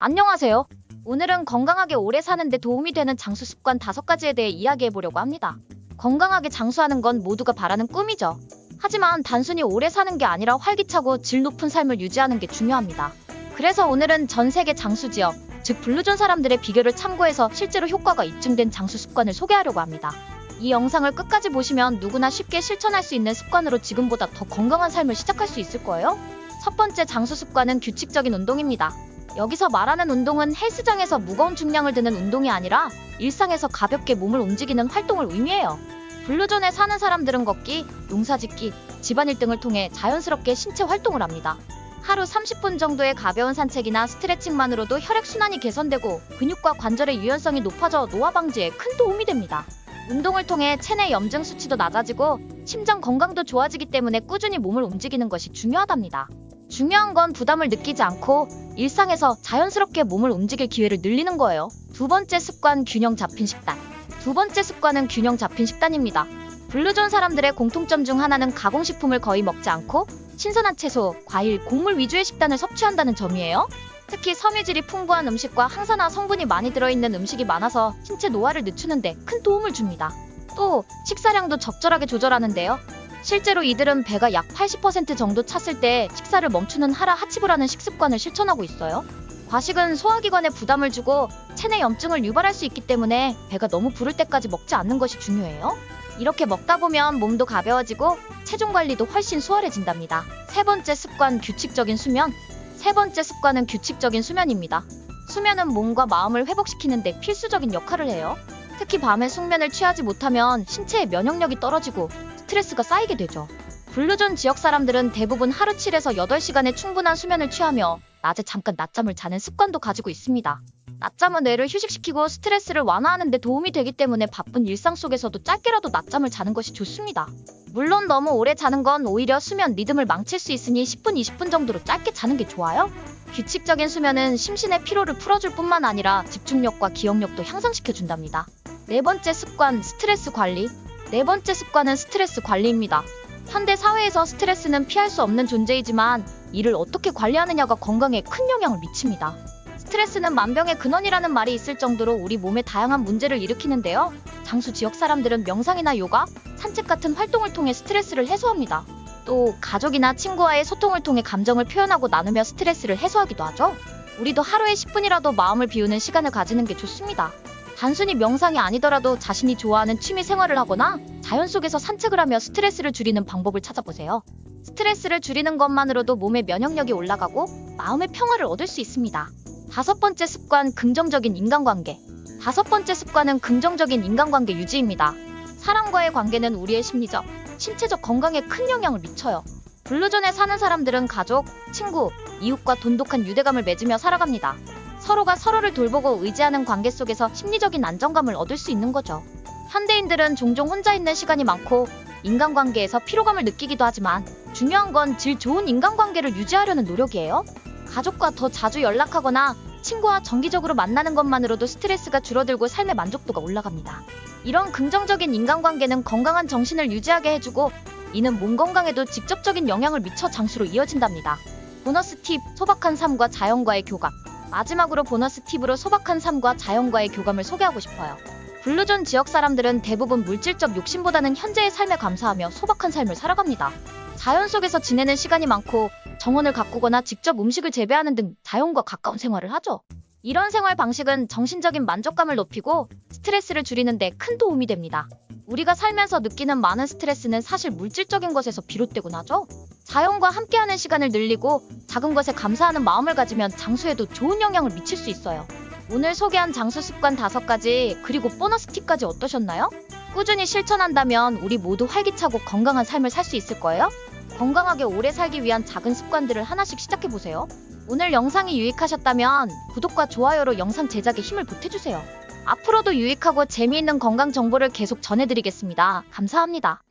안녕하세요. 오늘은 건강하게 오래 사는데 도움이 되는 장수 습관 다섯 가지에 대해 이야기해 보려고 합니다. 건강하게 장수하는 건 모두가 바라는 꿈이죠. 하지만 단순히 오래 사는 게 아니라 활기차고 질 높은 삶을 유지하는 게 중요합니다. 그래서 오늘은 전 세계 장수 지역, 즉 블루존 사람들의 비결을 참고해서 실제로 효과가 입증된 장수 습관을 소개하려고 합니다. 이 영상을 끝까지 보시면 누구나 쉽게 실천할 수 있는 습관으로 지금보다 더 건강한 삶을 시작할 수 있을 거예요. 첫 번째 장수 습관은 규칙적인 운동입니다. 여기서 말하는 운동은 헬스장에서 무거운 중량을 드는 운동이 아니라 일상에서 가볍게 몸을 움직이는 활동을 의미해요. 블루존에 사는 사람들은 걷기, 농사짓기, 집안일 등을 통해 자연스럽게 신체 활동을 합니다. 하루 30분 정도의 가벼운 산책이나 스트레칭만으로도 혈액순환이 개선되고 근육과 관절의 유연성이 높아져 노화 방지에 큰 도움이 됩니다. 운동을 통해 체내 염증 수치도 낮아지고 심장 건강도 좋아지기 때문에 꾸준히 몸을 움직이는 것이 중요하답니다. 중요한 건 부담을 느끼지 않고 일상에서 자연스럽게 몸을 움직일 기회를 늘리는 거예요. 두 번째 습관 균형 잡힌 식단. 두 번째 습관은 균형 잡힌 식단입니다. 블루존 사람들의 공통점 중 하나는 가공식품을 거의 먹지 않고 신선한 채소, 과일, 곡물 위주의 식단을 섭취한다는 점이에요. 특히 섬유질이 풍부한 음식과 항산화 성분이 많이 들어있는 음식이 많아서 신체 노화를 늦추는데 큰 도움을 줍니다. 또 식사량도 적절하게 조절하는데요. 실제로 이들은 배가 약 80% 정도 찼을 때 식사를 멈추는 하라 하치부라는 식습관을 실천하고 있어요. 과식은 소화기관에 부담을 주고 체내 염증을 유발할 수 있기 때문에 배가 너무 부를 때까지 먹지 않는 것이 중요해요. 이렇게 먹다 보면 몸도 가벼워지고 체중 관리도 훨씬 수월해진답니다. 세 번째 습관 규칙적인 수면. 세 번째 습관은 규칙적인 수면입니다. 수면은 몸과 마음을 회복시키는데 필수적인 역할을 해요. 특히 밤에 숙면을 취하지 못하면 신체의 면역력이 떨어지고 스트레스가 쌓이게 되죠. 블루존 지역 사람들은 대부분 하루 7에서 8시간의 충분한 수면을 취하며 낮에 잠깐 낮잠을 자는 습관도 가지고 있습니다. 낮잠은 뇌를 휴식시키고 스트레스를 완화하는 데 도움이 되기 때문에 바쁜 일상 속에서도 짧게라도 낮잠을 자는 것이 좋습니다. 물론 너무 오래 자는 건 오히려 수면 리듬을 망칠 수 있으니 10분, 20분 정도로 짧게 자는 게 좋아요. 규칙적인 수면은 심신의 피로를 풀어줄 뿐만 아니라 집중력과 기억력도 향상시켜 준답니다. 네 번째 습관, 스트레스 관리. 네 번째 습관은 스트레스 관리입니다. 현대 사회에서 스트레스는 피할 수 없는 존재이지만 이를 어떻게 관리하느냐가 건강에 큰 영향을 미칩니다. 스트레스는 만병의 근원이라는 말이 있을 정도로 우리 몸에 다양한 문제를 일으키는데요. 장수 지역 사람들은 명상이나 요가, 산책 같은 활동을 통해 스트레스를 해소합니다. 또 가족이나 친구와의 소통을 통해 감정을 표현하고 나누며 스트레스를 해소하기도 하죠. 우리도 하루에 10분이라도 마음을 비우는 시간을 가지는 게 좋습니다. 단순히 명상이 아니더라도 자신이 좋아하는 취미 생활을 하거나 자연 속에서 산책을 하며 스트레스를 줄이는 방법을 찾아보세요. 스트레스를 줄이는 것만으로도 몸의 면역력이 올라가고 마음의 평화를 얻을 수 있습니다. 다섯 번째 습관 긍정적인 인간관계. 다섯 번째 습관은 긍정적인 인간관계 유지입니다. 사람과의 관계는 우리의 심리적, 신체적 건강에 큰 영향을 미쳐요. 블루존에 사는 사람들은 가족, 친구, 이웃과 돈독한 유대감을 맺으며 살아갑니다. 서로가 서로를 돌보고 의지하는 관계 속에서 심리적인 안정감을 얻을 수 있는 거죠. 현대인들은 종종 혼자 있는 시간이 많고 인간관계에서 피로감을 느끼기도 하지만 중요한 건 질 좋은 인간관계를 유지하려는 노력이에요. 가족과 더 자주 연락하거나 친구와 정기적으로 만나는 것만으로도 스트레스가 줄어들고 삶의 만족도가 올라갑니다. 이런 긍정적인 인간관계는 건강한 정신을 유지하게 해주고 이는 몸 건강에도 직접적인 영향을 미쳐 장수로 이어진답니다. 보너스 팁, 소박한 삶과 자연과의 교감. 마지막으로 보너스 팁으로 소박한 삶과 자연과의 교감을 소개하고 싶어요. 블루존 지역 사람들은 대부분 물질적 욕심보다는 현재의 삶에 감사하며 소박한 삶을 살아갑니다. 자연 속에서 지내는 시간이 많고 정원을 가꾸거나 직접 음식을 재배하는 등 자연과 가까운 생활을 하죠. 이런 생활 방식은 정신적인 만족감을 높이고 스트레스를 줄이는 데 큰 도움이 됩니다. 우리가 살면서 느끼는 많은 스트레스는 사실 물질적인 것에서 비롯되곤 하죠. 자연과 함께하는 시간을 늘리고 작은 것에 감사하는 마음을 가지면 장수에도 좋은 영향을 미칠 수 있어요. 오늘 소개한 장수 습관 다섯 가지 그리고 보너스 팁까지 어떠셨나요? 꾸준히 실천한다면 우리 모두 활기차고 건강한 삶을 살 수 있을 거예요. 건강하게 오래 살기 위한 작은 습관들을 하나씩 시작해 보세요. 오늘 영상이 유익하셨다면 구독과 좋아요로 영상 제작에 힘을 보태주세요. 앞으로도 유익하고 재미있는 건강 정보를 계속 전해드리겠습니다. 감사합니다.